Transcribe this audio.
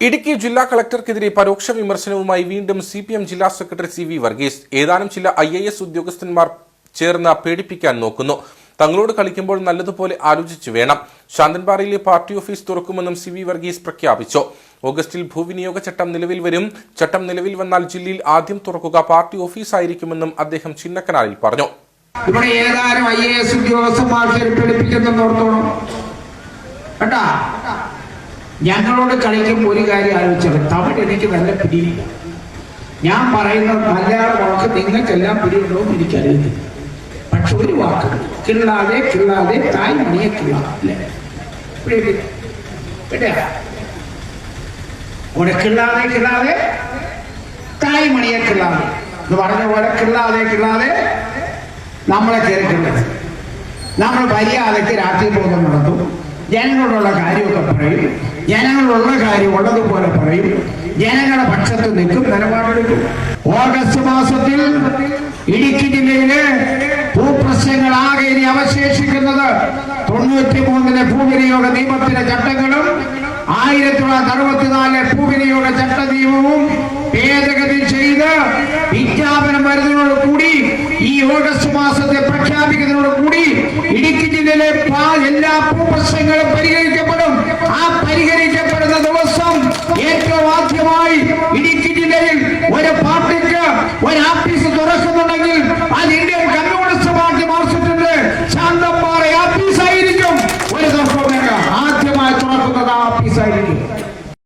ഇടുക്കി ജില്ലാ കളക്ടർക്കെതിരെ പരോക്ഷ വിമർശനവുമായി വീണ്ടും സി പി എം ജില്ലാ സെക്രട്ടറി സി വി വർഗീസ്. ഏതാനും ചില ഐ എ എസ് ഉദ്യോഗസ്ഥന്മാർ ചേർന്ന് പേടിപ്പിക്കാൻ നോക്കുന്നു. തങ്ങളോട് കളിക്കുമ്പോൾ നല്ലതുപോലെ ആലോചിച്ചു വേണം. ശാന്തൻപാറയിലെ പാർട്ടി ഓഫീസ് തുറക്കുമെന്നും സി വി വർഗീസ് പ്രഖ്യാപിച്ചു. ഓഗസ്റ്റിൽ ഭൂവിനിയോഗ ചട്ടം നിലവിൽ വരും. ചട്ടം നിലവിൽ വന്നാൽ ജില്ലയിൽ ആദ്യം തുറക്കുക പാർട്ടി ഓഫീസായിരിക്കുമെന്നും അദ്ദേഹം ചിന്നക്കനാലിൽ പറഞ്ഞു. ഇവിടെ ഏതാനും ഐ എ എസ് ഉദ്യോഗസ്ഥന്മാർ ചെരുപ്പിടിപ്പിക്കുന്നു കേട്ടാ ഞങ്ങളോട് കളിക്കുമ്പോൾ ഒരു കാര്യം ആലോചിച്ചത് തമിഴ് എനിക്ക് നല്ല പിടിയില്ല. ഞാൻ പറയുന്ന മലയാള വാക്ക് നിങ്ങൾക്കെല്ലാം പിടിയുണ്ടോ എന്ന് എനിക്കറിയില്ല പക്ഷെ ഒരു വാക്ക് കിള്ളാതെ കിള്ളാതെ തായ് മണിയെ കിള്ളാതെ. കിള്ളാതെ കിള്ളാതെ തായ് മണിയെ കിള്ളാതെ. എന്ന് പറഞ്ഞ പോലെ കിള്ളാതെ കിള്ളാതെ നമ്മളെ കേൾക്കേണ്ടത് നമ്മൾ മര്യാദയ്ക്ക് രാത്രി ബോധം നടത്തും. ജനങ്ങളോടുള്ള കാര്യമൊക്കെ പറയും. ജനങ്ങളുള്ള കാര്യം ഉള്ളതുപോലെ പറയും. ജനങ്ങളുടെ പക്ഷത്ത് നിൽക്കും നിലപാടെടുക്കും. ഓഗസ്റ്റ് മാസത്തിൽ ഇടുക്കി ജില്ലയിലെ ഭൂപ്രശ്നങ്ങളാകെ ഇനി അവശേഷിക്കുന്നത് തൊണ്ണൂറ്റി മൂന്നിലെ ഭൂവിനിയോഗ നിയമത്തിലെ ചട്ടങ്ങളും ആയിരത്തി തൊള്ളായിരത്തി അറുപത്തിനാലിലെ ഭൂവിനിയോഗ ചട്ട നിയമവും ഓഗസ്റ്റ് മാസത്തെ പ്രഖ്യാപിക്കുന്നതോടുകൂടി ഇടുക്കി ജില്ലയിലെ എല്ലാ പ്രശ്നങ്ങളും പരിഹരിക്കപ്പെടും. ആ പരിഹരിക്കപ്പെടുന്ന ദിവസം ഏറ്റവും ആദ്യമായി ഇടുക്കി ജില്ലയിൽ ഒരു പാർട്ടിക്ക് ഒരു ആഫീസ് തുറക്കുന്നുണ്ടെങ്കിൽ അത് ഇന്ത്യൻ കമ്മ്യൂണിസ്റ്റ് പാർട്ടി മാർച്ചിട്ടുണ്ട്. ശാന്തപ്പാറ ആഫീസായിരിക്കും ഒരു തുറക്കുന്നില്ല ആദ്യമായി തുറക്കുന്നത് ആ ആഫീസായിരിക്കും